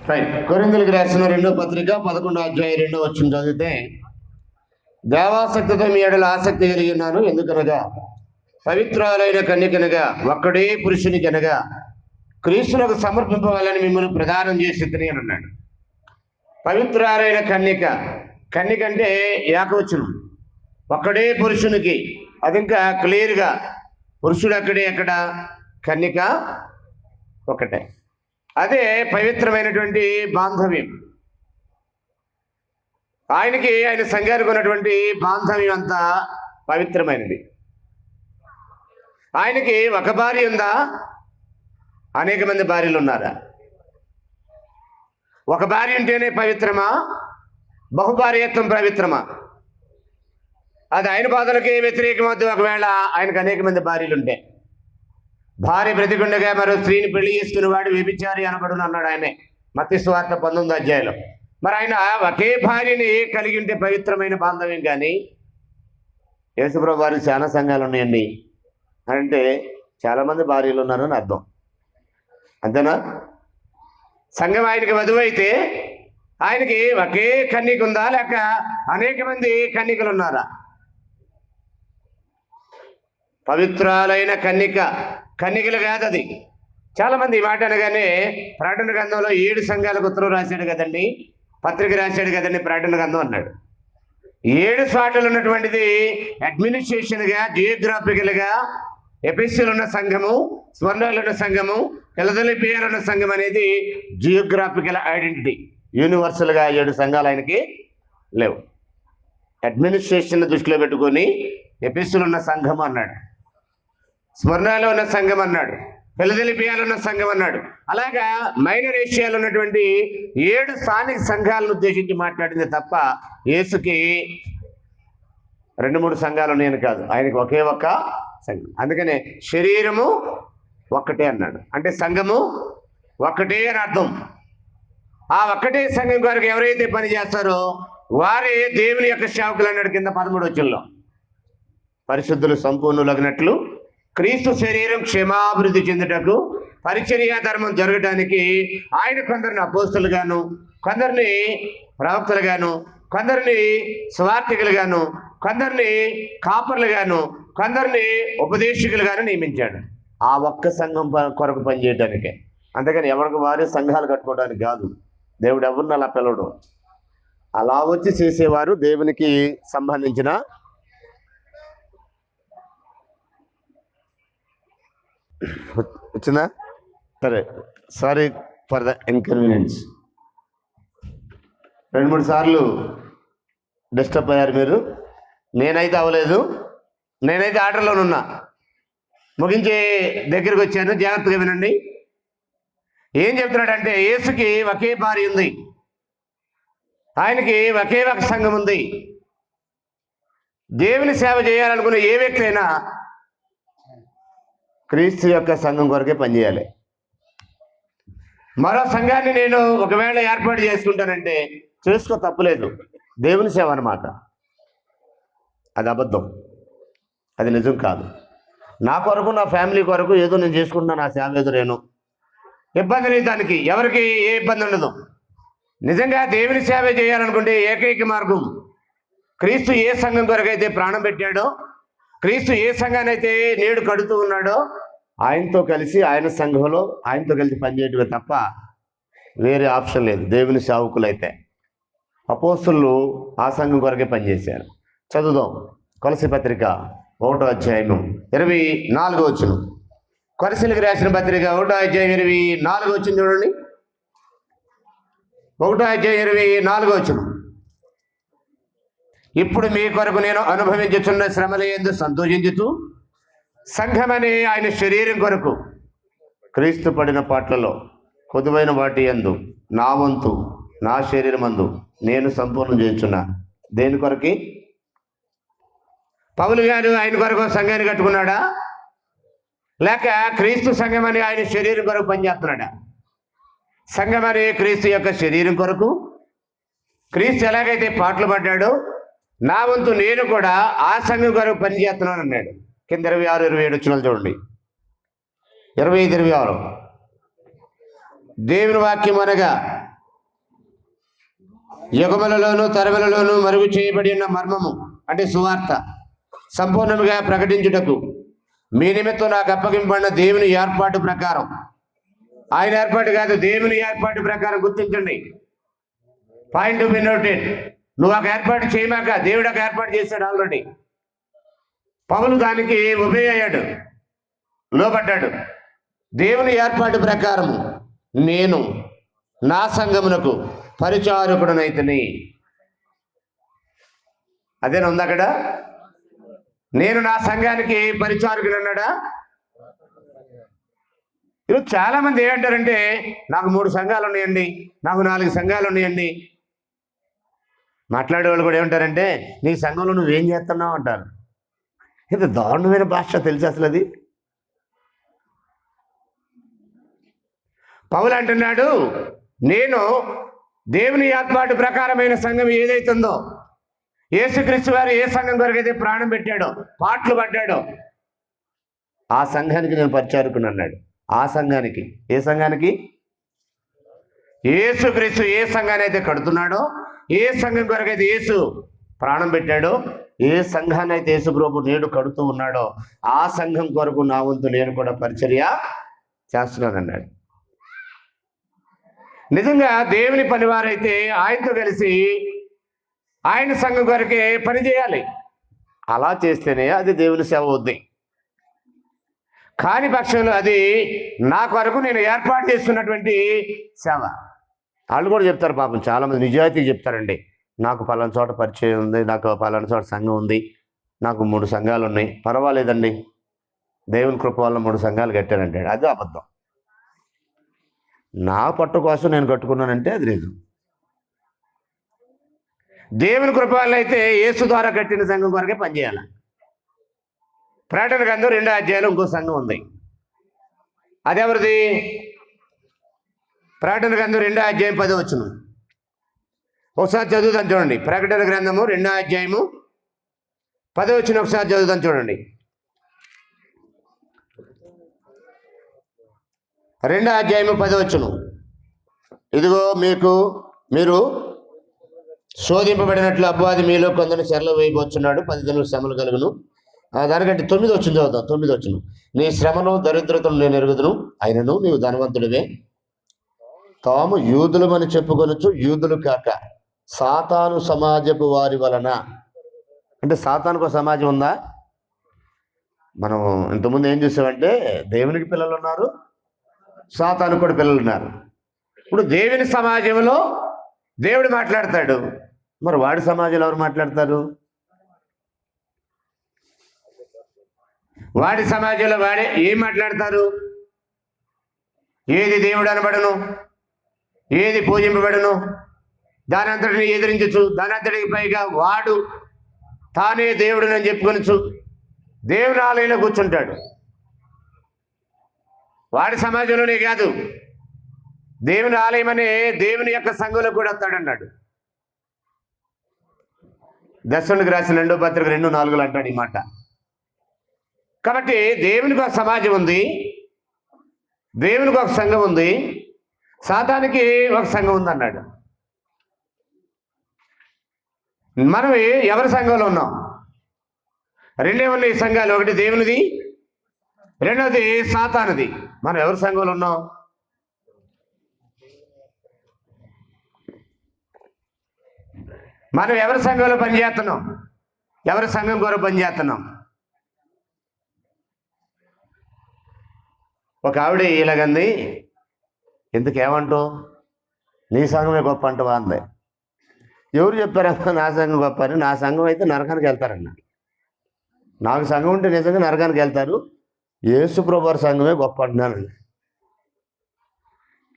Right కొరిందులకు రాసిన రెండో పత్రిక పదకొండో అధ్యాయ రెండో వచ్చిన చదివితే దేవాసక్తితో మీ ఎడల ఆసక్తి కలిగి ఉన్నాను ఎందుకనగా పవిత్రాలైన కన్యకనగా ఒక్కడే పురుషునికనగా క్రీస్తులకు సమర్పింపవాలని మిమ్మల్ని ప్రదానం చేసి తిని అని అన్నాడు. పవిత్రాలైన కన్యక కన్యక అంటే ఏకవచనం ఒక్కడే పురుషునికి అది ఇంకా క్లియర్గా పురుషుడు అక్కడే ఎక్కడ కన్యక ఒకటే అదే పవిత్రమైనటువంటి బాంధవ్యం. ఆయనకి ఆయన సంఘానికి ఉన్నటువంటి బాంధవ్యం అంతా పవిత్రమైనది. ఆయనకి ఒక భార్య ఉందా? అనేక మంది భార్యలు ఉన్నారా? ఒక భార్య ఉంటేనే పవిత్రమా? బహుభార్యత్వం పవిత్రమా? అది ఆయన బాధలకి వ్యతిరేకమవుతుంది ఒకవేళ ఆయనకు అనేక మంది భార్యలు ఉంటే భార్య బ్రతికుండగా మరో స్త్రీని పెళ్ళి చేసుకునేవాడు వ్యభిచారి అనబడును అన్నాడు ఆయనే మత్తి స్వార్థ పంతొమ్మిది అధ్యాయంలో. మరి ఆయన ఒకే భార్యని కలిగి ఉంటే పవిత్రమైన బాంధవ్యం కానీ? యేసుప్రభు వారి చాలా సంఘాలు ఉన్నాయండి. అంటే చాలామంది భార్యలు ఉన్నారని అర్థం. అంతేనా? సంఘం ఆయనకి వధువు అయితే ఆయనకి ఒకే కన్నిక ఉందా? లేక అనేక మంది కన్యకలు ఉన్నారా? పవిత్రాలైన కన్నిక కన్నికలు కాదు అది. చాలామంది ఈ మాట అనగానే ప్రకటన గ్రంథంలో ఏడు సంఘాలకు ఉత్తరం రాశాడు కదండి. పత్రిక రాశాడు కదండి ప్రకటన గ్రంథం అన్నాడు. ఏడు సాటలు ఉన్నటువంటిది అడ్మినిస్ట్రేషన్గా జియోగ్రాఫికల్గా ఎపిస్సులు ఉన్న సంఘము స్వర్ణాలు ఉన్న సంఘము పిల్లదలిపియాలు ఉన్న సంఘం అనేది జియోగ్రాఫికల్ ఐడెంటిటీ. యూనివర్సల్గా ఏడు సంఘాలు ఆయనకి లేవు. అడ్మినిస్ట్రేషన్ దృష్టిలో పెట్టుకొని ఎపిస్సులు ఉన్న సంఘం అన్నాడు. స్వర్ణాలో ఉన్న సంఘం అన్నాడు పిల్లదలిపియాలు ఉన్న సంఘం అన్నాడు. అలాగా మైనర్ ఏషియాలో ఉన్నటువంటి ఏడు స్థానిక సంఘాలను ఉద్దేశించి మాట్లాడింది తప్ప యేసుకి రెండు మూడు సంఘాలు ఉన్నాయని కాదు. ఆయనకి ఒకే ఒక్క సంఘం. అందుకనే శరీరము ఒక్కటే అన్నాడు. అంటే సంఘము ఒక్కటే అని అర్థం. ఆ ఒక్కటే సంఘం వారికి ఎవరైతే పని చేస్తారో వారే దేవుని యొక్క సేవకులు అన్నాడు కింద పదమూడు వచ్చంలో పరిశుద్ధులు సంపూర్ణులగినట్లు క్రీస్తు శరీరం క్షేమాభివృద్ధి చెందుటకు పరిచర్య ధర్మం జరగడానికి ఆయన కొందరిని అపోస్తులుగాను కొందరిని ప్రవక్తలుగాను కొందరిని స్వార్థికులుగాను కొందరిని కాపర్లుగాను కొందరిని ఉపదేశకులుగాను నియమించాడు. ఆ ఒక్క సంఘం ప- కొరకు పనిచేయడానికే అందుకని ఎవరికి వారి సంఘాలు కట్టుకోవడానికి కాదు. దేవుడు ఎవరిని అలా పిలవడం? అలా వచ్చి చేసేవారు దేవునికి సంబంధించిన వచ్చిందా? సరే సారీ ఫర్ ద ఇన్కన్వీనియన్స్ రెండు మూడు సార్లు డిస్టర్బ్ అయ్యారు మీరు. నేనైతే అవ్వలేదు. నేనైతే ఆర్డర్లోనున్నా ముగించే దగ్గరికి వచ్చాను. జాగ్రత్తగా వినండి. ఏం చెప్తున్నాడంటే యేసుకి ఒకే భార్య ఉంది. ఆయనకి ఒకే ఒక సంఘం ఉంది. దేవుని సేవ చేయాలనుకునే ఏ వ్యక్తి అయినా క్రీస్తు యొక్క సంఘం కొరకే పనిచేయాలి. మరో సంఘాన్ని నేను ఒకవేళ ఏర్పాటు చేసుకుంటానంటే చేసుకో తప్పులేదు దేవుని సేవ అన్నమాట. అది అబద్ధం. అది నిజం కాదు. నా కొరకు నా ఫ్యామిలీ కొరకు ఏదో నేను చేసుకుంటున్నాను నా సేవ ఏదో నేను. ఇబ్బంది లేదు దానికి. ఎవరికి ఏ ఇబ్బంది ఉండదు. నిజంగా దేవుని సేవ చేయాలనుకుంటే ఏకైక మార్గం క్రీస్తు ఏ సంఘం కొరకైతే ప్రాణం పెట్టాడో క్రీస్తు ఏ సంఘాన్ని అయితే నేడు కడుతూ ఉన్నాడో ఆయనతో కలిసి ఆయన సంఘంలో ఆయనతో కలిసి పనిచేయటమే తప్ప వేరే ఆప్షన్ లేదు. దేవుని సేవకులైతే. అపోస్తులు ఆ సంఘం కొరకే పనిచేశారు. చదువుదాం. కొలసి పత్రిక ఒకటో అధ్యాయము ఇరవై నాలుగో వచ్చును కొలసిలకు రాసిన పత్రిక ఒకటో అధ్యాయం ఇరవై నాలుగో వచ్చింది చూడండి. ఒకటో అధ్యాయం ఇరవై నాలుగో వచ్చును ఇప్పుడు మీ కొరకు నేను అనుభవించుచున్న శ్రమల ఎందు సంతోషించుతూ సంఘమనే ఆయన శరీరం కొరకు. క్రీస్తు పడిన పాటలలో కొదువైన వాటి ఎందు నా వంతు నా శరీరం అందు నేను సంపూర్ణం చేస్తున్నా దేని కొరకి? పౌలు గారు ఆయన కొరకు సంఘాన్ని కట్టుకున్నాడా? లేక క్రీస్తు సంఘం అని ఆయన శరీరం కొరకు పనిచేస్తున్నాడా? సంఘం అనే క్రీస్తు యొక్క శరీరం కొరకు. క్రీస్తు ఎలాగైతే పాటలు పడ్డాడో నా వంతు నేను కూడా ఆ సంఘం కొరకు పనిచేస్తున్నాను అన్నాడు కింద ఇరవై ఆరు ఇరవై ఏడు వచ్చినాలు చూడండి. ఇరవై ఐదు ఇరవై ఆరు. దేవుని వాక్యం అనగా యుగములలోను తరములలోను మరుగు చేయబడి ఉన్న మర్మము అంటే సువార్త సంపూర్ణముగా ప్రకటించుటకు. మీ నిమిత్తం నాకు అప్పగింపడిన దేవుని ఏర్పాటు ప్రకారం. ఆయన ఏర్పాటు కాదు దేవుని ఏర్పాటు ప్రకారం గుర్తించండి. పాయింట్ బి నోటెడ్ నువ్వు ఒక ఏర్పాటు చేయమాక దేవుడు ఒక ఏర్పాటు చేశాడు ఆల్రెడీ పౌలు దానికి ఉభయ అయ్యాడు లోబడ్డాడు. దేవుని ఏర్పాటు ప్రకారము నేను నా సంఘమునకు పరిచారకుడనైతని. అదేనా ఉంది అక్కడ? నేను నా సంఘానికి పరిచారకుడు అన్నాడా ఈరోజు చాలా మంది ఏమంటారంటే నాకు మూడు సంఘాలు ఉన్నాయండి నాకు నాలుగు సంఘాలు ఉన్నాయండి. మాట్లాడేవాళ్ళు కూడా ఏమంటారంటే నీ సంఘంలో నువ్వేం చేస్తున్నావు అంటారు. ఇంత దారుణమైన భాష తెలిసి అసలు అది పౌలు అంటున్నాడు నేను దేవుని ఏర్పాటు ప్రకారమైన సంఘం ఏదైతుందో యేసుక్రీస్తు వారు ఏ సంఘం కొరకైతే ప్రాణం పెట్టాడో పాటలు పడ్డాడో ఆ సంఘానికి నేను పరిచారుకుని అన్నాడు. ఆ సంఘానికి. ఏ సంఘానికి? యేసుక్రీస్తు ఏ సంఘాన్ని అయితే కడుతున్నాడో ఏ సంఘం కొరకైతే యేసు ప్రాణం పెట్టాడో ఏ సంఘాన్ని అయితే యేసుప్రభు నేడు కడుతూ ఉన్నాడో ఆ సంఘం కొరకు నా వంతు నేను కూడా పరిచర్య చేస్తున్నానన్నాడు. నిజంగా దేవుని పనివారైతే ఆయనతో కలిసి ఆయన సంఘం కొరకే పని చేయాలి. అలా చేస్తేనే అది దేవుని సేవ అవుద్ది. కాని పక్షంలో అది నా కొరకు నేను ఏర్పాటు చేస్తున్నటువంటి సేవ. వాళ్ళు కూడా చెప్తారు పాపం చాలామంది నిజాయితీ చెప్తారండి. నాకు పలానా చోట పరిచయం ఉంది నాకు పలానా చోట సంఘం ఉంది నాకు మూడు సంఘాలు ఉన్నాయి. పర్వాలేదండి. దేవుని కృప వల్ల మూడు సంఘాలు కట్టానంటాడు. అది అబద్ధం. నా పట్టు కోసం నేను కట్టుకున్నానంటే అది లేదు. దేవుని కృప వల్ల అయితే యేసు ద్వారా కట్టిన సంఘం కొరకే పనిచేయాలి? ప్రకటన గ్రంథం రెండో అధ్యాయంలో ఇంకో సంఘం ఉంది. అదెవరిది? ప్రకటన గ్రంథం రెండో అధ్యాయం పదో వచ్చినాం ఒకసారి చదువుదాం చూడండి. ప్రకటన గ్రంథము రెండో అధ్యాయము పదో వచ్చిన ఒకసారి చదువుదాం చూడండి. రెండో అధ్యాయము పదవచ్చును ఇదిగో మీకు మీరు శోధింపబడినట్లు అబ్బాది మీలో కొందరు చెరలో వేయబోచున్నాడు పది దినలు శ్రమలు కలుగును. ఆ దానికంటే తొమ్మిది వచ్చింది చదువుతాం తొమ్మిది వచ్చును. నీ శ్రమను దరిద్రతను నేను ఎరుగుదును అయినను నీవు ధనవంతుడివే. తాము యూదులమని చెప్పుకొనొచ్చు యూదులు కాక సాతాను సమాజపు వారి వలన. అంటే సాతానుకు సమాజం ఉందా? మనం ఇంతకుముందు ఏం చూసామంటే దేవునికి పిల్లలు ఉన్నారు సాతాను కూడా పిల్లలు ఉన్నారు. ఇప్పుడు దేవుని సమాజంలో దేవుడు మాట్లాడతాడు. మరి వాడి సమాజంలో ఎవరు మాట్లాడతారు? వాడి సమాజంలో వాడే ఏం మాట్లాడతారు? ఏది దేవుడు అనబడను? ఏది పూజింపబడను? దాని అంతటిని ఎదిరించచ్చు. దాని అంతటికి పైగా వాడు తానే దేవుడు అని చెప్పుకొనచ్చు. దేవుని ఆలయంలో కూర్చుంటాడు. వాడి సమాజంలోనే కాదు. దేవుని ఆలయం అనే దేవుని యొక్క సంఘంలో కూడా వస్తాడన్నాడు. దర్శనుడికి రాసిన రెండో పత్రిక రెండు నాలుగులు అంటాడు ఈ మాట. కాబట్టి దేవునికి ఒక సమాజం ఉంది. దేవునికి ఒక సంఘం ఉంది. సాతానికి ఒక సంఘం ఉంది అన్నాడు మనం ఎవరి సంఘంలో ఉన్నాం? రెండే ఉన్నాయి సంఘాలు ఒకటి దేవునిది రెండవది సాతానది. మనం ఎవరి సంఘంలో ఉన్నాం? మనం ఎవరి సంఘంలో పనిచేస్తున్నాం? ఎవరి సంఘం కొరకు పనిచేస్తున్నాం? ఒక ఆవిడ ఇలాగంది ఎందుకేమంటావు? నీ సంఘమే గొప్ప అంటవా? అంది. ఎవరు చెప్పారమ్మా నా సంఘం గొప్ప అని? నా సంఘం అయితే నరకానికి వెళ్తారన్నాడు నాకు సంఘం ఉంటే నిజంగా నరకానికి వెళ్తారు. యేసుప్రభు సంఘమే గొప్ప అంటున్నానండి.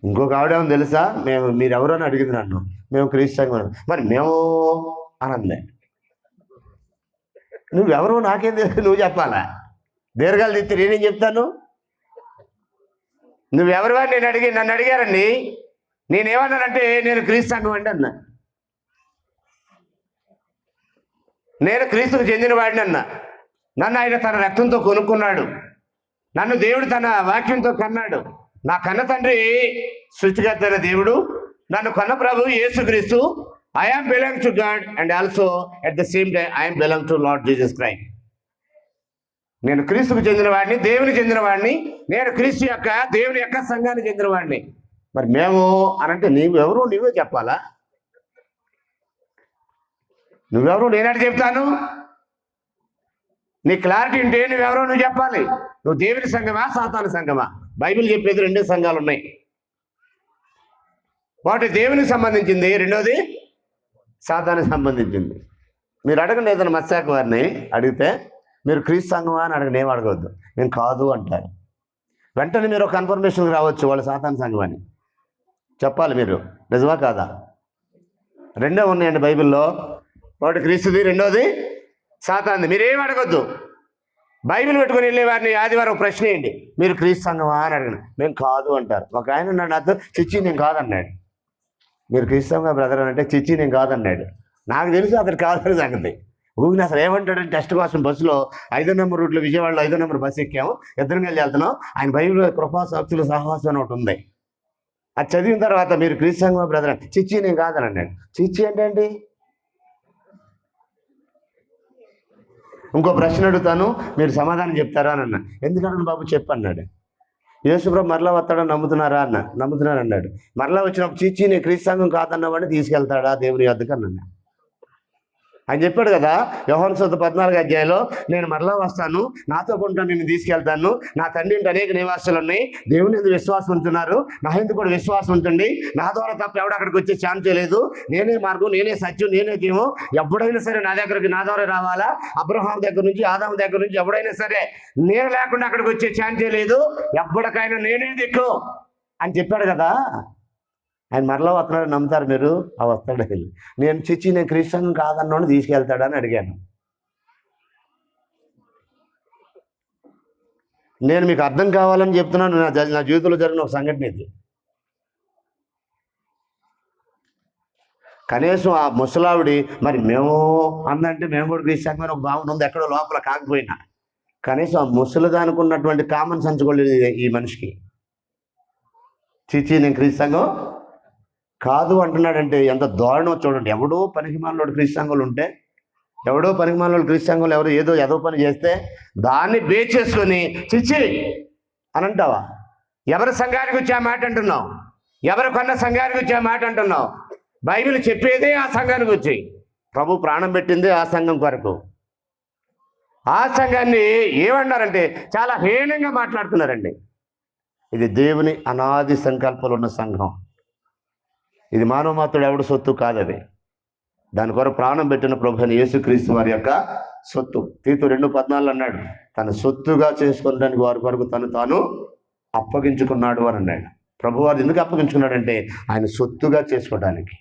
ఇంకొక ఆవిడేమో తెలుసా? మేము మీరు అని అడిగింది నన్ను. మేము క్రీస్తు సంఘం మరి మేము అనందే. నువ్వెవరు? నాకేం తెలుసు నువ్వు చెప్పాలా? దీర్ఘాలు తిత్తి నేనేం చెప్తాను? నువ్వెవరు వాడిని నేను అడిగి నన్ను అడిగారండి. నేనేమన్నానంటే నేను క్రీస్తు సంఘం అండి అన్నా. నేను క్రీస్తుకు చెందినవాడిని అన్న. నన్ను ఆయన తన రక్తంతో కొనుక్కున్నాడు. నన్ను దేవుడు తన వాక్యంతో కన్నాడు. నా కన్న తండ్రి సృష్టికర్తైన దేవుడు. నన్ను కన్న ప్రభు యేసుక్రీస్తు. I am belong to God and also at the same time I'm belong to Lord Jesus Christ నేను క్రీస్తుకు చెందినవాడిని దేవుని చెందినవాడిని నేను క్రీస్తు యొక్క దేవుని యొక్క సంఘానికి చెందినవాడిని మరి మేము అనంటే నీవు ఎవరు? నీవే చెప్పాలా? నువ్వెవరు? నేనటి చెప్తాను? నీ క్లారిటీ ఉంటే నువ్వెవరో నువ్వు చెప్పాలి. నువ్వు దేవుని సంఘమా సాతాను సంఘమా? బైబిల్ చెప్పేది రెండే సంఘాలు ఉన్నాయి. ఒకటి దేవునికి సంబంధించింది రెండోది సాతానికి సంబంధించింది. మీరు అడగండి ఏదైనా మత్స్యాక వారిని అడిగితే మీరు క్రీస్తు సంఘమా అని అడగండి ఏం అడగవద్దు నేను కాదు అంటారు. వెంటనే మీరు ఒక కన్ఫర్మేషన్కి రావచ్చు వాళ్ళు సాతాన సంఘం అని చెప్పాలి మీరు. నిజమా కాదా? రెండో ఉన్నాయండి బైబిల్లో. ఒకటి క్రీస్తుది రెండోది సాతాంది మీరేం అడగొద్దు. బైబిల్ పెట్టుకుని వెళ్ళే వారిని ఆదివారం ఒక ప్రశ్న వేయండి మీరు క్రీస్తు సంఘమా అని అడిగిన. మేము కాదు అంటారు. ఒక ఆయన ఉన్నాడు నాతో చిచ్చి నేను కాదన్నాడు. మీరు క్రీస్తు సంఘం బ్రదర్ అని అంటే చిచ్చి నేను కాదన్నాడు. నాకు తెలుసు అతను కాదని సంగతి. ఊగిన అసలు ఏమంటాడని టెస్ట్ కోసం బస్సులో ఐదో నెంబర్ రూట్లో విజయవాడలో ఐదో నెంబర్ బస్సు ఎక్కాము. ఇద్దరం కలిసి వెళ్తున్నాం. ఆయన బైబిల్ కృపా సాక్షుల సహవాసం అని ఒకటి ఉంది. అది చదివిన తర్వాత మీరు క్రీస్తు సంఘం బ్రదర్ అంటే చిచ్చి నేను కాదని అన్నాడు చిచ్చి అంటే ఏంటి? ఇంకో ప్రశ్న అడుగుతాను మీరు సమాధానం చెప్తారా అని అన్నా. ఎందుకన్నా బాబు? చెప్పు అన్నాడు. యేసుప్రభు మరలా వస్తాడని నమ్ముతున్నారా అన్న? నమ్ముతున్నారన్నాడు. మరలా వచ్చినప్పుడు చీచీ నేను క్రీస్తాంగం కాదన్నవాడిని తీసుకెళ్తాడా దేవుని వద్దకు అన్నా. ఆయన చెప్పాడు కదా వ్యవహార శుద్ధ పద్నాలుగు అధ్యాయంలో నేను మరలా వస్తాను నాతో కొంటా నిన్ను తీసుకెళ్తాను. నా తండ్రి అనేక నివాసాలు ఉన్నాయి. దేవుని ఎందుకు విశ్వాసం ఉంటున్నారు. నా ఎందుకు కూడా విశ్వాసం ఉంటుంది? నా ద్వారా తప్ప ఎవడు అక్కడికి వచ్చే ఛాన్స్ లేదు. నేనే మార్గం నేనే సత్యం నేనే జీవం ఎప్పుడైనా సరే నా దగ్గరికి నా ద్వారా రావాలా? అబ్రహాం దగ్గర నుంచి ఆదాం దగ్గర నుంచి ఎవడైనా సరే నేను లేకుండా అక్కడికి వచ్చే ఛాన్సే లేదు. ఎప్పటికైనా నేనే దిక్కు. అని చెప్పాడు కదా. ఆయన మరలా వస్తున్నాడు నమ్ముతారు మీరు? ఆ వస్తాడు వెళ్ళి. నేను చిచ్చి నేను క్రిస్టియన్ కాదన్నోని తీసుకెళ్తాడని అడిగాను. నేను మీకు అర్థం కావాలని చెప్తున్నాను. నా నా జీవితంలో జరిగిన ఒక సంఘటన ఇది. కనీసం ఆ ముసలావిడి మరి మేము అందంటే మేము కూడా క్రిస్టియన్ ఒక భావన ఉంది. ఎక్కడో లోపల కాకపోయినా. కనీసం ఆ ముసలిదానికి ఉన్నటువంటి కామన్ సెన్స్ కూడా లేదు ఈ మనిషికి. చిచ్చి నేను క్రీస్తు కాదు అంటున్నాడంటే ఎంత దారుణం చూడండి. ఎవడో పనికిమాలోడు క్రీస్తాంగులు ఉంటే ఎవడో పనికిమాలోడు క్రీస్తు ఎవరు ఏదో ఏదో పని చేస్తే దాన్ని బేస్ చేసుకొని చిచ్చి అని అంటావా? ఎవరి సంఘానికి వచ్చే మాట అంటున్నావు? ఎవరు కొన్న సంఘానికి వచ్చే మాట అంటున్నావు? బైబిల్ చెప్పేదే ఆ సంఘానికి వచ్చి. ప్రభు ప్రాణం పెట్టింది ఆ సంఘం కొరకు. ఆ సంఘాన్ని ఏమన్నారంటే చాలా హీనంగా మాట్లాడుతున్నారండి. ఇది దేవుని అనాది సంకల్పాలు ఉన్న సంఘం. ఇది మానవ మాత్రుడు ఎవడు సొత్తు కాదది. దాని కొరకు ప్రాణం పెట్టిన ప్రభు యేసుక్రీస్తు వారి యొక్క సొత్తు. తీతు రెండు పద్నాలుగు అన్నాడు తన సొత్తుగా చేసుకోవడానికి వారి కొరకు తను తాను అప్పగించుకున్నాడు అని అన్నాడు. ప్రభువారు ఎందుకు అప్పగించుకున్నాడంటే ఆయన సొత్తుగా చేసుకోవడానికి.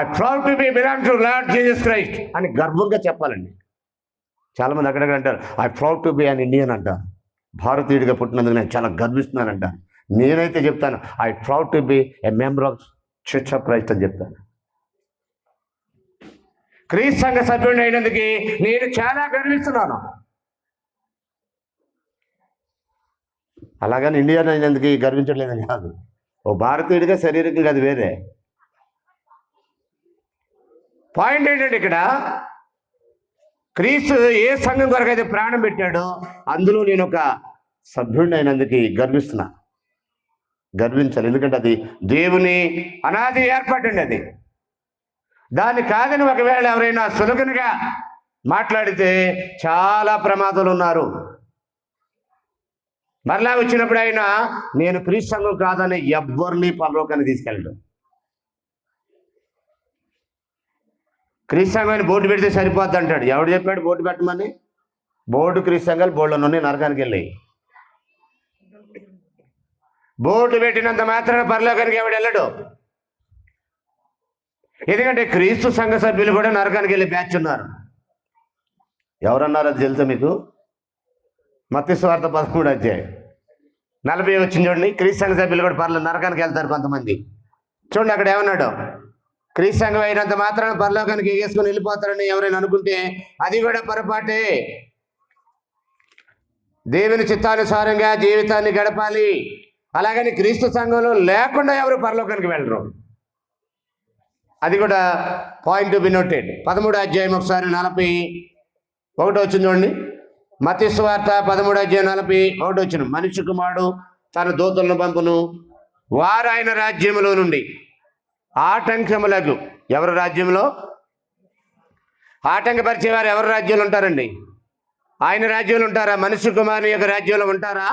I proud to be belong to Lord Jesus Christ అని గర్వంగా చెప్పాలండి. చాలామంది అక్కడక్కడ అంటారు I proud to be an Indian అంటారు. భారతీయుడిగా పుట్టినందుకు నేను చాలా గర్విస్తున్నానంట నేనైతే చెప్తాను I proud to be a member of church of Christ అని చెప్తాను. క్రీస్తు సంఘ సభ్యుడిని అయినందుకు నేను చాలా గర్విస్తున్నాను. అలాగని ఇండియన్ అయినందుకు గర్వించట్లేదని కాదు. ఓ భారతీయుడిగా శరీరకంగా అది వేరే. పాయింట్ ఏంటంటే ఇక్కడ క్రీస్తు ఏ సంఘం కొరకు అయితే ప్రాణం పెట్టాడో అందులో నేను ఒక సభ్యుడిని అయినందుకు గర్విస్తున్నాను గర్వించాలి. ఎందుకంటే అది దేవుని అనాది ఏర్పాటండి అది దాన్ని కాదని ఒకవేళ ఎవరైనా సులకనగా మాట్లాడితే చాలా ప్రమాదాలు ఉన్నారు. మరలా వచ్చినప్పుడు ఆయన నేను క్రీస్తంగం కాదని ఎవ్వరిని పరలోకాన్ని తీసుకెళ్ళడు. క్రీస్తంగాన్ని బోర్డు పెడితే సరిపోద్ది అంటాడు. ఎవడు చెప్పాడు బోర్డు పెట్టమని? బోర్డు క్రీస్తంగాలు బోర్డులో నుండి నరకానికి వెళ్ళాయి. బోర్డు పెట్టినంత మాత్రాన పరలోకానికి ఎవడు వెళ్ళడు. ఎందుకంటే క్రీస్తు సంఘ సభ్యులు కూడా నరకానికి వెళ్ళి బ్యాచ్ ఉన్నారు. ఎవరన్నారు అది తెలుసా మీకు? మత్తి స్వార్థ పదమూడు అధ్యాయం. నలభై వచ్చింది చూడండి క్రీస్తు సంఘ సభ్యులు కూడా పర్లేదు నరకానికి వెళ్తారు కొంతమంది. చూడండి అక్కడ ఏమన్నాడు? క్రీస్తు సంఘం అయినంత మాత్రాన పరలోకానికి ఎగేసుకొని వెళ్ళిపోతారని ఎవరైనా అనుకుంటే అది కూడా పొరపాటే. దేవుని చిత్తానుసారంగా జీవితాన్ని గడపాలి. అలాగని క్రీస్తు సంఘంలో లేకుండా ఎవరు పరలోకానికి వెళ్ళరు. అది కూడా పాయింట్ టు బి నోటెడ్ పదమూడు అధ్యాయం ఒకసారి నలభై ఒకటి వచ్చింది చూడండి. మతిస్వార్త పదమూడు అధ్యాయం నలభై ఒకటి వచ్చిన మనిషి కుమారుడు తన దూతలను పంపును. వారు ఆయన రాజ్యములో నుండి ఆటంకములకు ఎవరి రాజ్యంలో ఆటంకపరిచేవారు ఎవరి రాజ్యంలో ఉంటారండి? ఆయన రాజ్యంలో ఉంటారా? మనిషి కుమారుని యొక్క రాజ్యంలో ఉంటారా?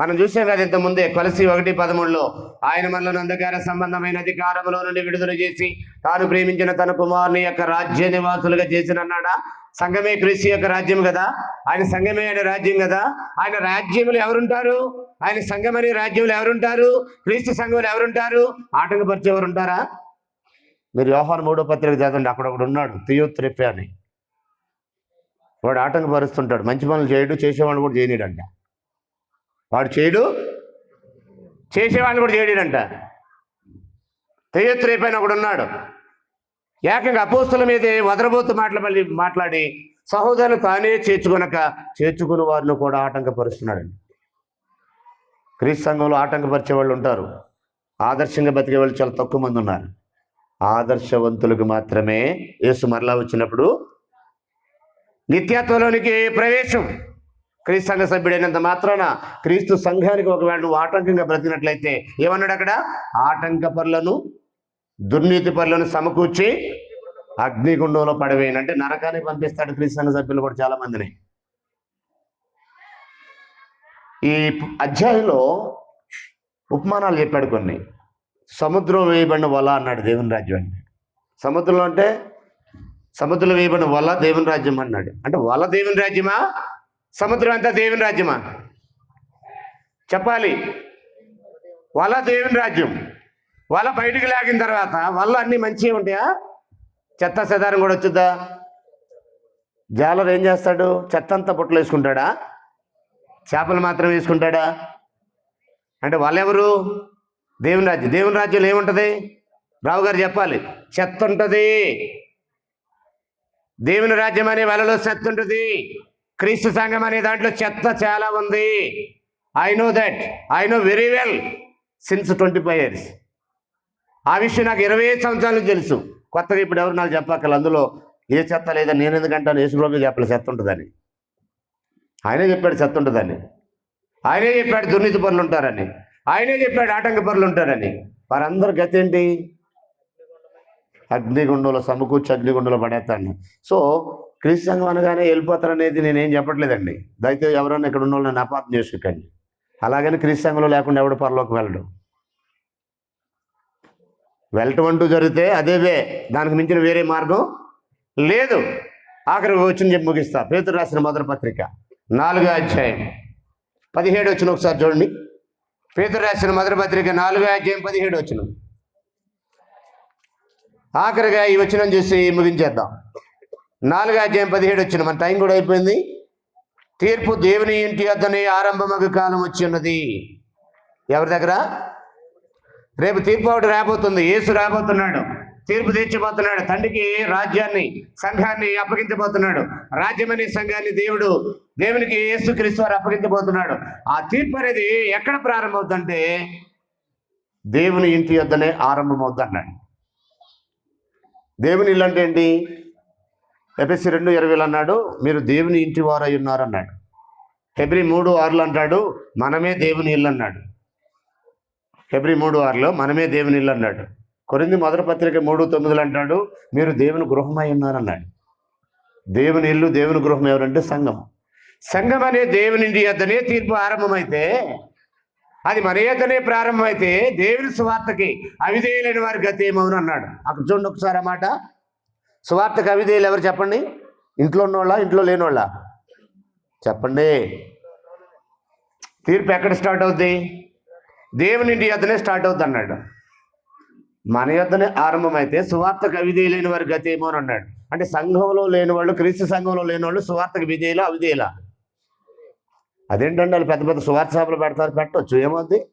మనం చూసాం కదా ఇంత ముందే కొలసి ఒకటి పదమూడులో ఆయన మనలో అంధకార సంబంధమైన అధికారంలో నుండి విడుదల చేసి తాను ప్రేమించిన తన కుమారుని యొక్క రాజ్య నివాసులుగా చేసిన అన్నాడా సంఘమే క్రీస్తు యొక్క రాజ్యం కదా? ఆయన సంఘమే ఆయన రాజ్యం కదా? ఆయన రాజ్యములు ఎవరుంటారు? ఆయన సంఘం అనే రాజ్యంలో ఎవరుంటారు? క్రీస్తు సంఘంలో ఎవరుంటారు? ఆటంకపరిచే ఎవరు ఉంటారా మీరు వ్యవహారం మూడో పత్రిక చదవండి అక్కడ ఒకడు ఉన్నాడు తియోత్రెప్పే అని వాడు ఆటంకపరుస్తుంటాడు మంచి పనులు చేయడు చేసేవాళ్ళు కూడా చేయనీడంట వాడు చేయడు. చేసేవాళ్ళు కూడా చేయడంట తెయ్యొత్తురైపోయిన ఒకడు ఉన్నాడు. ఏకంగా అపోస్తుల మీదే వదరబోతు మాటలు మళ్ళీ మాట్లాడి సహోదరులు తానే చేర్చుకొనక చేర్చుకుని వారిని కూడా ఆటంకపరుస్తున్నాడండి క్రీస్తు సంఘంలో ఆటంకపరిచే వాళ్ళు ఉంటారు. ఆదర్శంగా బతికే వాళ్ళు చాలా తక్కువ మంది ఉన్నారు. ఆదర్శవంతులకు మాత్రమే యేసు మరలా వచ్చినప్పుడు నిత్యత్వంలోనికి ప్రవేశం. క్రీస్తు సంఘ సభ్యుడైనంత మాత్రాన క్రీస్తు సంఘానికి ఒకవేళ నువ్వు ఆటంకంగా బ్రతికినట్లయితే ఏమన్నాడు అక్కడ? ఆటంక పరులను దుర్నీతి పరులను సమకూర్చి అగ్నిగుండంలో పడవేయను. అంటే నరకానికి పంపిస్తాడు క్రీస్తు సంఘ సభ్యులు కూడా చాలా మందిని ఈ అధ్యాయంలో ఉపమానాలు చెప్పాడు కొన్ని. సముద్రం వేయబడిన వల అన్నాడు దేవుని రాజ్యం అంటే. సముద్రంలో అంటే సముద్రం వేయబడిన వల దేవుని రాజ్యం అన్నాడు. అంటే వల దేవుని రాజ్యమా? సముద్రం అంతా దేవుని రాజ్యమా? చెప్పాలి. వల దేవుని రాజ్యం. వల బయటికి లాగిన తర్వాత వల్ల అన్ని మంచిగా ఉంటాయా? చెత్త చెదారం కూడా వచ్చుద్దా? జాలర్ ఏం చేస్తాడు? చెత్త అంతా బుట్టలు వేసుకుంటాడా? చేపలు మాత్రం వేసుకుంటాడా? అంటే వాళ్ళెవరు దేవుని రాజ్యం. దేవుని రాజ్యంలో ఏముంటుంది? రావు గారు చెప్పాలి. చెత్త ఉంటుంది. దేవుని రాజ్యం అనే వలలో చెత్త ఉంటుంది. క్రీస్తు సంఘం అనే దాంట్లో చెత్త చాలా ఉంది. I know that I know very well since twenty five years ఆ విషయం నాకు ఇరవై ఐదు తెలుసు. కొత్తగా ఇప్పుడు ఎవరు నాకు చెప్పక్కల అందులో ఏ చెత్త లేదా నేను ఎందుకంటాను యేసుప్రభు చెప్పలే చెత్త ఉంటుందని. ఆయనే చెప్పాడు చెత్త ఉంటుందని. ఆయనే చెప్పాడు దుర్నీతి పనులు ఉంటారని. ఆయనే చెప్పాడు ఆటంక పనులు ఉంటారని. వారందరి గతి ఏంటి? అగ్నిగుండంలో సమకూర్చి అగ్నిగుండంలో పడేస్తాను. సో క్రీస్తు సంఘం అనగానే వెళ్ళిపోతారనేది నేనేం చెప్పట్లేదండి. దయచేసి ఎవరైనా ఇక్కడ ఉన్న వాళ్ళని అపార్థం చేసుకోకండి. అలాగని క్రీస్తు సంఘంలో లేకుండా ఎవడు పర్లోకి వెళ్ళడు. వెళ్ళటం అంటూ జరిగితే అదే వే. దానికి మించిన వేరే మార్గం లేదు. ఆఖరి వచ్చిన చెప్పి ముగిస్తా. పేతురు రాసిన మొదటి పత్రిక నాలుగో అధ్యాయం పదిహేడు వచ్చిన ఒకసారి చూడండి. పేతురు రాసిన మొదటి పత్రిక నాలుగో అధ్యాయం పదిహేడు వచ్చిన ఆఖరిగా ఈ వచనం చూసి ముగించేద్దాం. నాలుగో అధ్యాయం పదిహేడు వచ్చిన మన టైం కూడా అయిపోయింది. తీర్పు దేవుని ఇంటి వద్దనే ఆరంభమగు కాలం వచ్చి ఉన్నది. ఎవరి దగ్గర? రేపు తీర్పు ఒకటి రాబోతుంది. యేసు రాబోతున్నాడు. తీర్పు తీర్చబోతున్నాడు. తండ్రికి రాజ్యాన్ని సంఘాన్ని అప్పగించబోతున్నాడు. రాజ్యమనే సంఘాన్ని దేవుడు దేవునికి యేసు క్రీస్తు వారు అప్పగించబోతున్నాడు. ఆ తీర్పు అనేది ఎక్కడ ప్రారంభమవుతుందంటే దేవుని ఇంటి వద్దనే ఆరంభమవుతుంది అన్నాడు దేవుని ఇల్లు అంటే ఏంటి? ఎపిసి రెండు ఇరవైలు అన్నాడు మీరు దేవుని ఇంటి వారై ఉన్నారన్నాడు. ఫిబ్రి మూడు ఆరులు అంటాడు మనమే దేవుని ఇల్లు అన్నాడు. ఫిబ్రి మూడు ఆరులో మనమే దేవుని ఇల్లు అన్నాడు. కొరింది మొదటి పత్రిక మూడు తొమ్మిదిలో అంటాడు మీరు దేవుని గృహమై ఉన్నారన్నాడు. దేవుని ఇల్లు దేవుని గృహం ఎవరంటే సంఘం. సంఘం అనే దేవుని ఇంటి యొద్దనే తీర్పు ఆరంభమైతే అది మన యొద్దనే ప్రారంభమైతే దేవుని సువార్తకి అవిధేయులైన వారి గతి ఏమవును అన్నాడు. అక్కడ చూడండి ఒకసారి అన్నమాట సువార్త సువార్తకు ఎవరు చెప్పండి? ఇంట్లో ఉన్నోళ్ళ ఇంట్లో లేనోళ్ళ చెప్పండి. తీర్పు ఎక్కడ స్టార్ట్ అవుద్ది? దేవుని ఇంటి యొద్దనే స్టార్ట్ అవుద్ది అన్నాడు. మన యొద్దనే ఆరంభమైతే కవిధ లేని వారి గతి ఏమో అని అన్నాడు. అంటే సంఘంలో లేని వాళ్ళు క్రీస్తు సంఘంలో లేని వాళ్ళు సువార్తకు విధేయులా అవిధేయులా? అదేంటండి వాళ్ళు పెద్ద పెద్ద సువార్త సభలు పెడతారు? పెట్టవచ్చు ఏమవుద్ది?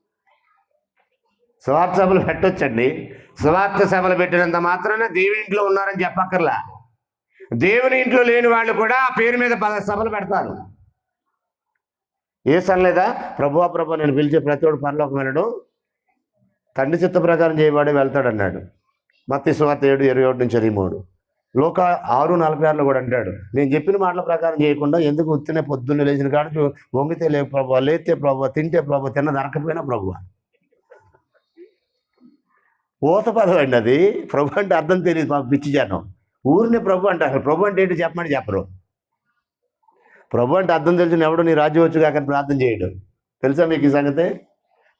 సువార్త సభలు పెట్టొచ్చండి. సువార్త సభలు పెట్టినంత మాత్రాన దేవుని ఇంట్లో ఉన్నారని చెప్పక్కర్లా. దేవుని ఇంట్లో లేని వాళ్ళు కూడా ఆ పేరు మీద పద సభలు పెడతారు. ఏ సనలేదా ప్రభువా ప్రభు నేను పిలిచే ప్రతి ప్రతివాడు పనిలోకి వెళ్ళడం. తండ్రి చిత్త ప్రకారం చేయబడి వెళ్తాడు అన్నాడు. మత్తి సువార్త ఏడు ఇరవై ఒకటి నుంచి ఇరవై మూడు. లోక ఆరు నలభై ఆరులో కూడా అంటాడు. నేను చెప్పిన మాటల ప్రకారం చేయకుండా ఎందుకు ఉత్తినే పొద్దున్నే లేచిన కాడ వంగితే లే ప్రభు లేతే ప్రభు తింటే ప్రభు తిన్న దొరకపోయినా ప్రభు ఊత పదం అండి అది. ప్రభు అంటే అర్థం తెలియదు మాకు పిచ్చి జనం. ఊరిని ప్రభు అంటే అసలు ప్రభు అంటే ఏంటి చెప్పమని చెప్పరు. ప్రభు అంటే అర్థం తెలిసిన ఎవడు నీ రాజు వచ్చి కాక ప్రార్థన చేయడు. తెలుసా మీకు ఈ సంగతి?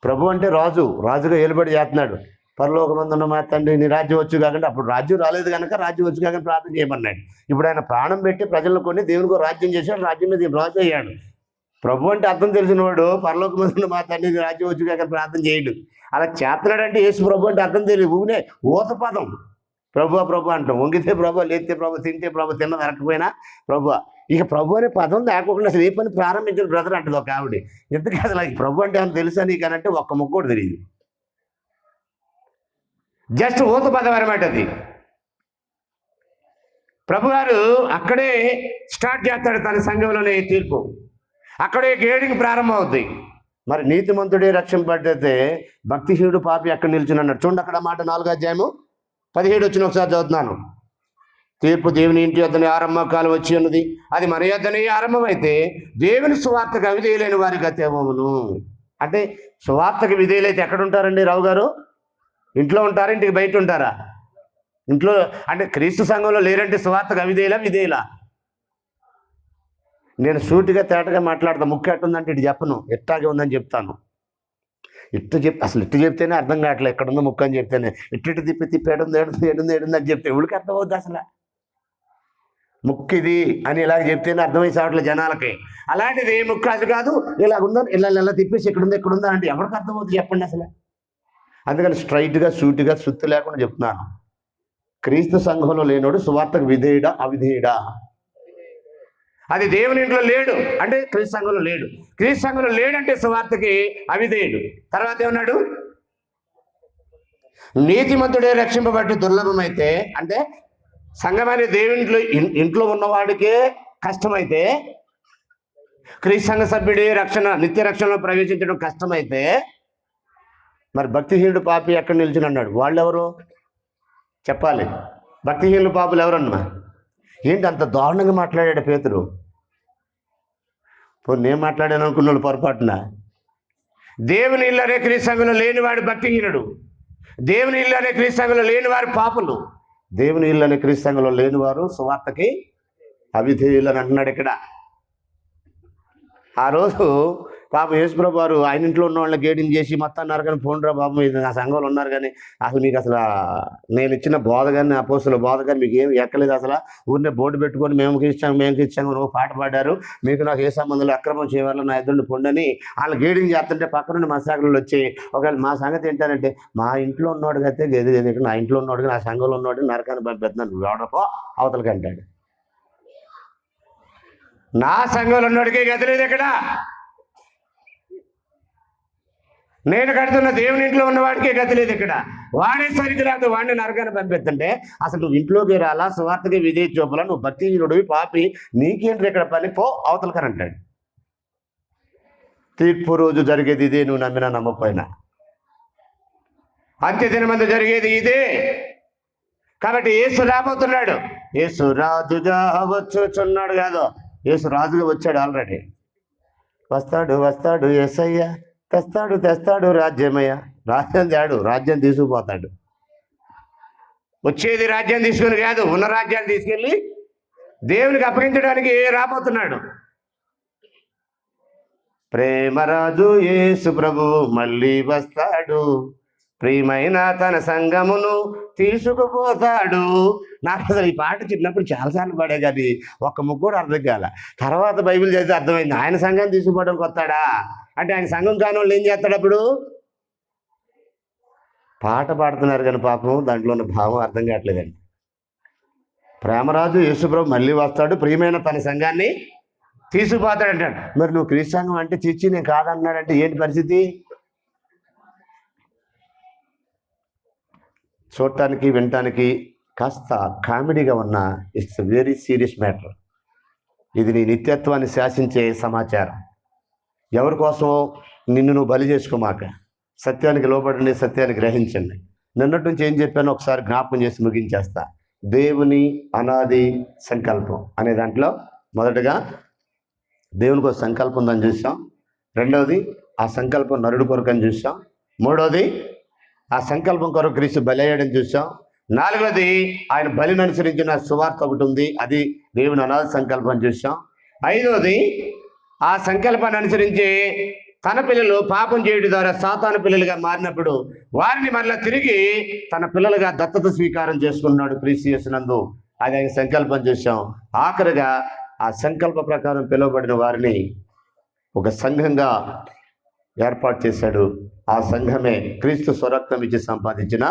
ప్రభు అంటే రాజు. రాజుగా ఏలుబడి చేస్తున్నాడు. పరలోకమందున్న మా తండ్రి నీ రాజ్యం వచ్చు కాకుండా. అప్పుడు రాజ్యం రాలేదు కనుక రాజ్యం వచ్చు కాకుండా ప్రార్థన చేయమన్నాడు. ఇప్పుడు ఆయన ప్రాణం పెట్టి ప్రజలను కొన్ని దేవునికి రాజ్యం చేశాడు. రాజ్యం మీద రాజు అయ్యాడు. ప్రభు అంటే అర్థం తెలిసినవాడు పరలోకమందున్న మా తండ్రి నీ రాజ్యం వచ్చు కాక ప్రార్థన చేయడు. అలా చేస్తున్నాడంటే యేసు ప్రభు అంటే అర్థం తెలియదు. ఊనే ఊత పదం. ప్రభు ప్రభు అంటాం. వంగితే ప్రభు లేతే ప్రభు తింటే ప్రభు తిన్న దొరకపోయినా ప్రభు. ఇక ప్రభు అనే పదం లేకుండా అసలు ఏ పని ప్రారంభించిన బ్రదర్ అంటది ఒక ఆవిడ. ఎందుకు అసలు ప్రభు అంటే ఏమైనా తెలుసా నీకు అని అంటే ఒక్క ముక్క కూడా తెలియదు. జస్ట్ ఊత పదం అనమాట అది. ప్రభు గారు అక్కడే స్టార్ట్ చేస్తాడు తన సంఘంలోనే తీర్పు. అక్కడే గేడింగ్ ప్రారంభం అవుద్ది మరి నీతిమంతుడే రక్షింపడితే భక్తిహీనుడు పాపి అక్కడ నిల్చుని చూడండి అక్కడ మాట నాలుగు అధ్యాయము పదిహేడు వచ్చిన ఒకసారి చదువుతున్నాను. తీర్పు దేవుని ఇంటి వద్దని ఆరంభ కాలం వచ్చి ఉన్నది. అది మన యొద్దనే ఆరంభమైతే దేవుని సువార్తకు అవిధేయులైన వారి గతేమమును అంటే సువార్తకు విధేయులైతే ఎక్కడ ఉంటారండి రావు గారు? ఇంట్లో ఉంటారా? ఇంటికి బయట ఉంటారా? ఇంట్లో అంటే క్రీస్తు సంఘంలో లేరంటే సువార్తకు అవిధేయులా? విధేయులా? నేను సూటిగా తేటగా మాట్లాడతా. ముఖ్య ఎట్టుందంటే ఇటు చెప్పను. ఎట్టాగే ఉందని చెప్తాను. ఇట్ట చెప్ అసలు ఇట్టు చెప్తేనే అర్థం కావట్లేదు ఎక్కడ ఉందో ముక్క అని చెప్తేనే. ఇట్టు ఇటు తిప్పి తిప్పి ఏడుంది ఏడుంది ఏడుంది ఏడుంది అని చెప్తే ఎవరికి అర్థమవుద్ది అసలు? ముక్కు ఇది అని ఇలాగ చెప్తేనే అర్థమై సావట్లేదు జనాలకి. అలాంటిది ముక్కు అది కాదు. ఇలా ఇలా ఇలా తిప్పేసి ఎక్కడుంది ఎక్కడుందా అంటే ఎవరికి అర్థమవుతుంది చెప్పండి అసలు? అందుకని స్ట్రైట్గా సూటిగా సుత్తి లేకుండా చెప్తున్నాను. క్రీస్తు సంఘంలో లేనోడు సువార్తకు విధేయుడా అవిధేయుడా? అది దేవుని ఇంట్లో లేడు అంటే క్రీస్తు సంఘంలో లేడు. క్రీస్తు సంఘంలో లేడంటే సువార్తకి అవిధేయుడు. తర్వాత ఏమన్నాడు? నీతిమంతుడే రక్షింపబట్టి దుర్లభమైతే అంటే సంఘం అనే దేవునింట్లో ఇంట్లో ఉన్నవాడికే కష్టమైతే క్రీస్తు సంఘ సభ్యుడి రక్షణ నిత్య రక్షణలో ప్రవేశించడం కష్టమైతే మరి భక్తిహీనుడు పాపి ఎక్కడ నిలిచిన అన్నాడు వాళ్ళు ఎవరు చెప్పాలి. భక్తిహీనులు పాపులు ఎవరన్నా? ఏంటి అంత దారుణంగా మాట్లాడాడు పేతురు? పోనీ నేను మాట్లాడాను అనుకున్నాడు పొరపాటున? దేవుని ఇల్లు అనే క్రీస్తంగంలో లేనివాడు భక్తిహీనుడు. దేవుని ఇల్లు అనే క్రీస్తంగంలో లేనివారు పాపులు. దేవుని ఇల్లు అనే క్రీస్తంగంలో లేనివారు సువార్తకి అవిధేయులు అని అంటున్నాడు ఇక్కడ. ఆ రోజు పాప యేసుప్రభు వారు ఆయన ఇంట్లో ఉన్న వాళ్ళని గేటింగ్ చేసి మొత్తం అన్నారు కానీ ఫోన్ రా బాబు మీరు నా సంఘంలో ఉన్నారు కానీ అసలు మీకు అసలు నేను ఇచ్చిన బోధ కానీ అపోసుల బోధ కానీ మీకు ఏం ఎక్కలేదు. అసలు ఊరినే బోర్డు పెట్టుకొని మేము ఇచ్చాము మేము ఇచ్చాము నువ్వు పాట పాడారు. మీకు నాకు ఏ సంబంధంలో అక్రమం చేయవాలో నా ఇద్దరు పొండని వాళ్ళు గేడింగ్ చేస్తుంటే పక్కనుండి మా శాఖలు వచ్చి ఒకవేళ మా సంగతి ఏంటంటే మా ఇంట్లో ఉన్నవాడు అయితే గది గది నా ఇంట్లో ఉన్నవాడు నా సంఘంలో ఉన్నవాడు నరకాన్ని పంపిస్తున్నాను ఎవడపో అవతలకి అంటాడు నా సంఘంలో ఉన్నవాడికి గదిలేదు ఇక్కడ. నేను కడుతున్న దేవుని ఇంట్లో ఉన్నవాడికే గతి లేదు ఇక్కడ. వాడే సరికి రాదు వాడిని నరకాన్ని పంపిస్తుంటే. అసలు నువ్వు ఇంట్లోకి రాలా సువార్తకి విధేయ చూపలా నువ్వు భక్తిహీనుడివి పాపి నీకేంటి ఇక్కడ పని? పో అవతలకని అంటాడు. తీర్పు రోజు జరిగేది ఇదే నువ్వు నమ్మినా నమ్మకపోయినా. అంత్యదినమందు జరిగేది ఇదే. కాబట్టి యేసు రాబోతున్నాడు. యేసు రాజుగా వచ్చుచున్నాడు కాదు. యేసు రాజుగా వచ్చాడు ఆల్రెడీ. వస్తాడు వస్తాడు ఎస్ఐయ్య తెస్తాడు తెస్తాడు రాజ్యమయ్య. రాజ్యం తేడు రాజ్యం తీసుకుపోతాడు. వచ్చేది రాజ్యం తీసుకుని కాదు ఉన్న రాజ్యాన్ని తీసుకెళ్ళి దేవునికి అప్పగించడానికి రాబోతున్నాడు. ప్రేమరాజు యేసు ప్రభు మళ్ళీ వస్తాడు. ప్రియమైన తన సంగమును తీసుకుపోతాడు. నాకు అసలు ఈ పాట చిన్నప్పుడు చాలాసార్లు పాడే కానీ ఒక్క ముగ్గు కూడా అర్థం కాల. తర్వాత బైబిల్ చదివితే అర్థమైంది. ఆయన సంఘం తీసుకుపోవడం కొత్తాడా అంటే ఆయన సంఘం కాని వాళ్ళు ఏం చేస్తాడు అప్పుడు? పాట పాడుతున్నారు కానీ పాపం దాంట్లో ఉన్న భావం అర్థం కావట్లేదండి. ప్రేమరాజు యేసుప్రభు మళ్ళీ వస్తాడు ప్రియమైన తన సంఘాన్ని తీసుకుపోతాడు అంటాడు మరి నువ్వు క్రీస్తు సంఘం అంటే చిచ్చి నేను కాదన్నాడంటే ఏంటి పరిస్థితి? చూడటానికి వినటానికి కాస్త కామెడీగా ఉన్న ఇట్స్ వెరీ సీరియస్ మ్యాటర్ ఇది నీ నిత్యత్వాన్ని శాసించే సమాచారం. ఎవరి నిన్ను నువ్వు బలి చేసుకోమాక. సత్యానికి లోబడండి సత్యాన్ని గ్రహించండి. నిన్నటి నుంచి ఏం చెప్పానో ఒకసారి జ్ఞాపకం చేసి ముగించేస్తా. దేవుని అనాది సంకల్పం అనే దాంట్లో మొదటగా దేవునికి ఒక సంకల్పం ఉందని చూసాం. రెండవది ఆ సంకల్పం నరుడు కొరకు అని చూసాం. మూడవది ఆ సంకల్పం కొరకు క్రీస్తు బలయ్యాడని చూసాం. నాలుగవది ఆయన బలిని అనుసరించిన సువార్త ఒకటి ఉంది. అది దేవుని అనాథ సంకల్పం చూసాం. ఐదవది ఆ సంకల్పాన్ని అనుసరించి తన పిల్లలు పాపం చేయడం ద్వారా సాతాను పిల్లలుగా మారినప్పుడు వారిని మరలా తిరిగి తన పిల్లలుగా దత్తత స్వీకారం చేసుకున్నాడు క్రీస్తునందు అది ఆయన సంకల్పం చూసాం ఆఖరిగా ఆ సంకల్ప ప్రకారం పిలువబడిన వారిని ఒక సంఘంగా ఏర్పాటు చేశాడు. ఆ సంఘమే క్రీస్తు స్వరక్తం ఇచ్చి సంపాదించిన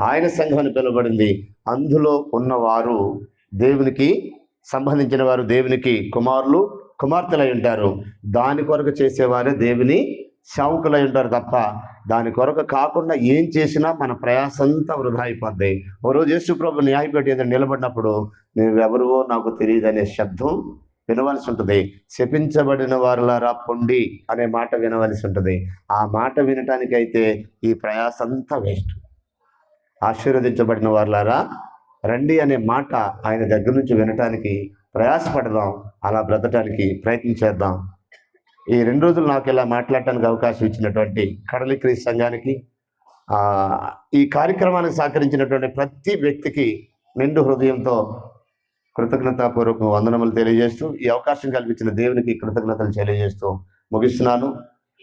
ఆయన సంఘం అని పిలువబడింది. అందులో ఉన్నవారు దేవునికి సంబంధించిన వారు దేవునికి కుమారులు కుమార్తెలై ఉంటారు. దాని కొరకు చేసేవారే దేవుని సేవకులై ఉంటారు తప్ప దాని కొరకు కాకుండా ఏం చేసినా మన ప్రయాసంతా వృధా అయిపోద్ది. ఓ రోజు యేసు ప్రభు న్యాయపేట ఏదైనా నిలబడినప్పుడు నువ్వెవరువో నాకు తెలియదు అనే శబ్దం వినవలసి ఉంటుంది. శపించబడిన వారులారా పొండి అనే మాట వినవలసి ఉంటుంది. ఆ మాట వినటానికైతే ఈ ప్రయాసంతా వేస్ట్. ఆశీర్వదించబడిన వారులారా రండి అనే మాట ఆయన దగ్గర నుంచి వినటానికి ప్రయాసపడదాం. అలా బ్రతకడానికి ప్రయత్నించేద్దాం ఈ రెండు రోజులు నాకు ఇలా మాట్లాడటానికి అవకాశం ఇచ్చినటువంటి కడలిక్రీ సంఘానికి ఈ కార్యక్రమానికి సహకరించినటువంటి ప్రతి వ్యక్తికి నిండు హృదయంతో కృతజ్ఞతాపూర్వక వందనములు తెలియజేస్తూ ఈ అవకాశం కల్పించిన దేవునికి కృతజ్ఞతలు తెలియజేస్తూ ముగిస్తున్నాను.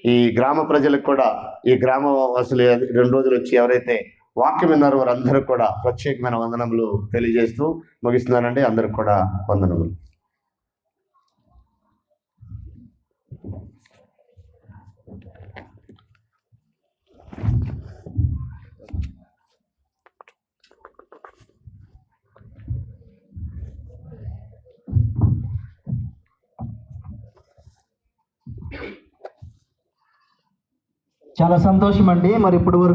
ఈ గ్రామ ప్రజలకు కూడా ఈ గ్రామ వాసులు రెండు రోజులు వచ్చి ఎవరైతే వాక్యం విన్నారో వారందరూ కూడా ప్రత్యేకమైన వందనములు తెలియజేస్తూ ముగిస్తున్నానండి. అందరికి కూడా వందనములు. చాలా సంతోషం అండి మరి ఇప్పుడు వరకు